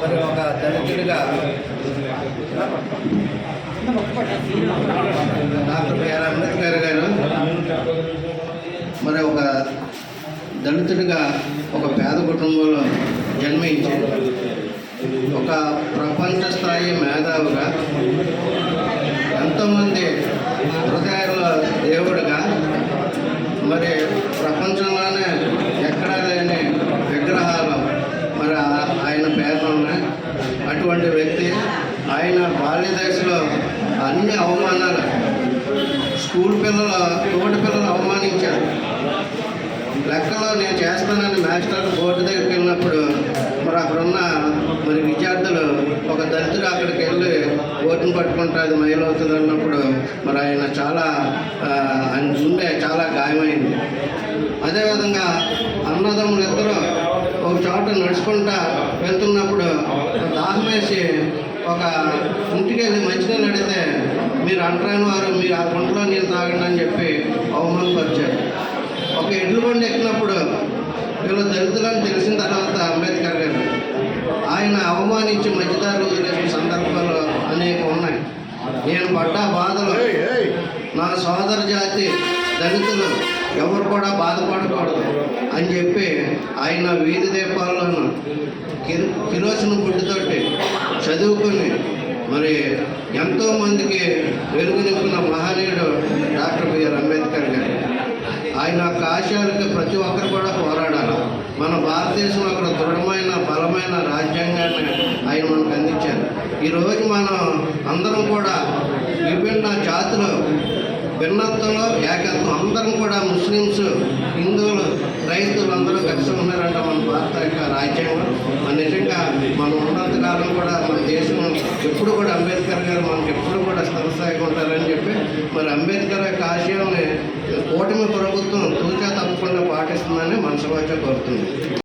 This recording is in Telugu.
మరి ఒక దళితుడిగా డాక్టర్ బిఆర్ అంబేద్కర్ గారు మరి ఒక దళితుడిగా ఒక పేద కుటుంబంలో జన్మించి ఒక ప్రపంచ స్థాయి మేధావుగా ఎంతోమంది హృదయాల్లో దేవుడిగా మరి ఆయన బాల్య దశలో అన్ని అవమానాలు. స్కూల్ పిల్లలు తోటి పిల్లలు అవమానించారు. లెక్కలో నేను చేస్తానని మాస్టర్ బోర్డు దగ్గరికి వెళ్ళినప్పుడు మరి అక్కడున్న మరి విద్యార్థులు ఒక దళితుడు అక్కడికి వెళ్ళి బోర్డుని పట్టుకుంటే అది మైలు అవుతుంది అన్నప్పుడు మరి ఆయన చాలా ఆయన గుండె చాలా గాయమైంది. అదేవిధంగా అన్నదమ్ములు ఇద్దరు ఒక చోట నడుచుకుంటా వెళ్తున్నప్పుడు దాహం వేసి ఒక ఇంటికి వెళ్ళి మంచినీళ్ళు అడిగితే మీరు అంటరాని వారు మీరు ఆ గుంటలో నీళ్ళు తాగండి అని చెప్పి అవమానపరిచారు ఒక ఎడ్ల బండి ఎక్కినప్పుడు వీళ్ళు దళితులని తెలిసిన తర్వాత అంబేద్కర్ గారు ఆయన అవమానించి మధ్యదారులు వదిలేసిన సందర్భాలు అనేక ఉన్నాయి. నేను పడ్డ బాధలు నా సోదర జాతి దళితులు ఎవరు కూడా బాధపడకూడదు అని చెప్పి ఆయన వీధి దీపాలను కిరు కిరోసిన గుడ్డుతోటి చదువుకొని మరి ఎంతోమందికి మందికి మహనీయుడు డాక్టర్ బిఆర్ అంబేద్కర్ గారు. ఆయన యొక్క ఆశయాలకి ప్రతి ఒక్కరు కూడా పోరాడాలి. మన భారతదేశం ఒక దృఢమైన బలమైన రాజ్యాంగాన్ని ఆయన మనకు అందించారు. ఈరోజు మనం అందరం కూడా విభిన్న జాతులు భిన్నత్వంలో ఏకత్వం అందరం కూడా ముస్లిమ్స్ హిందువులు రైతులు అందరూ కలిసి ఉన్నారంట మన భారత యొక్క రాజ్యాంగం. నిజంగా మనం ఉన్నంతకాలం కూడా మన దేశం ఎప్పుడు కూడా అంబేద్కర్ గారు మనకి ఎప్పుడు కూడా స్థిరస్థాయిగా ఉంటారని చెప్పి మరి అంబేద్కర్ యొక్క ఆశయాన్ని కూటమి ప్రభుత్వం తూచా తప్పకుండా పాటిస్తుందని మనసు కోరుతుంది.